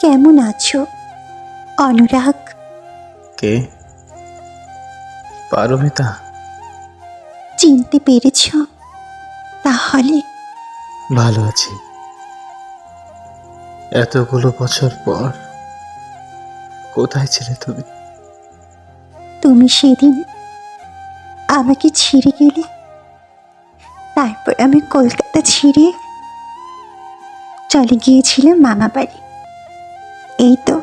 কেমন আছো? অনুরাগ। কে? পারমিতা। চিনতে পেরেছ? তাহলে? ভালো আছি। এতগুলো বছর পর কোথায় ছিলে তুমি? তুমি সেদিন আমাকে ছিঁড়ে গেলে? তারপর আমি কলকাতা ছিঁড়ে চলে গিয়েছিলাম মামা বাড়ি এই তো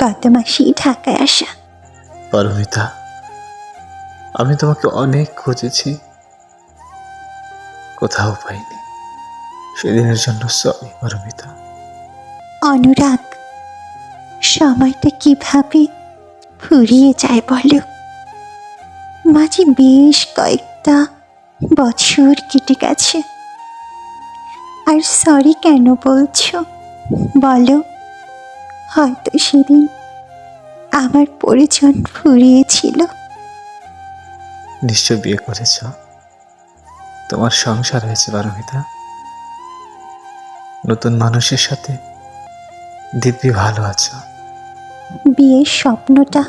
গত মাসেই ঢাকায় আসা। পারমিতা আমি তোমাকে অনেক খুঁজেছি। কোথাও পাইনি। সেদিনের জন্য সরি পারমিতা অনুরাগ সময়টা কীভাবে ফুরিয়ে যায় বলো? মাঝে বেশ কয়েকটা বছর কেটে গেছে। আর সরি কেন বলছো? বলো। হয়তো সেদিন আমার পরিজন ফুরিয়েছিল। নিশ্চয় বিয়ে করেছ। তোমার সংসার হয়েছে পারমিতা। নতুন মানুষের সাথে দিব্যি ভালো আছো। বিয়ের স্বপ্নটা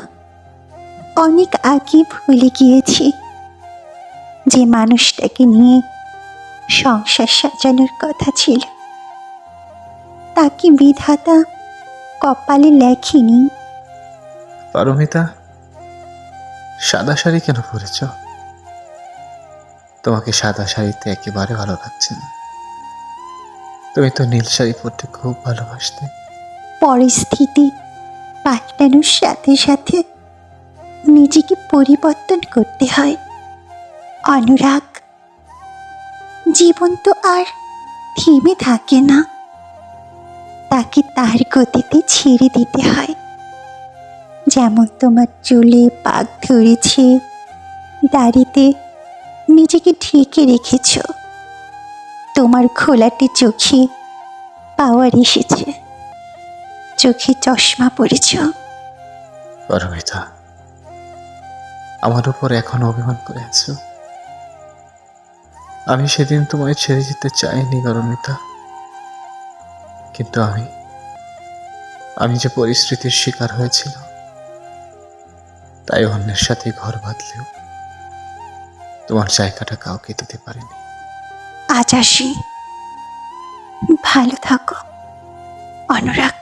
অনেক আগে ভুলে গিয়েছি। যে মানুষটাকে নিয়ে সংসার সাজানোর কথা ছিল তাকে বিধাতা কপালে লেখেনি। পারমিতা সাদা শাড়ি কেন পরেছ? তোমাকে সাদা শাড়িতে একেবারে ভালো লাগছে না। তুমি তো নীল শাড়ি পরতে খুব ভালোবাসতে। পরিস্থিতি পাল্টানোর সাথে সাথে নিজেকে পরিবর্তন করতে হয়। অনুরাগ জীবন তো আর থেমে থাকে না। তাকে তার গতিতে ছেড়ে দিতে হয়। যেমন তোমার চুলে পাক ধরেছে, দাড়িতে নিজেকে ঢেকে রেখেছ। তোমার খোলাটে চোখে পাওয়ার এসেছে। চোখে চশমা পড়েছ পারমিতা আমার উপর এখন অভিমান করে আছো। আমি সেদিন তোমায় ছেড়ে যেতে চাইনি পারমিতা কিন্তু আমি আমি যে পরিস্থিতির শিকার হয়েছিল তাই অন্যের সাথে ঘর বাঁধলেও তোমার জায়গাটা কাউকে দিতে পারিনি। আজ আসি। ভালো থাকো অনুরাগ।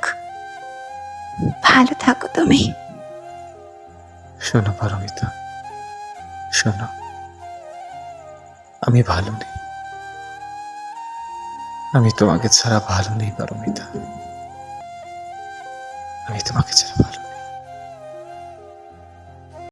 ভালো থাকো তুমি। শোনো পারমিতা শোনো। আমি ভালো নেই। আমি তোমাকে ছাড়া ভালো নেই পারমিতা। আমি তোমাকে ছাড়া ভালো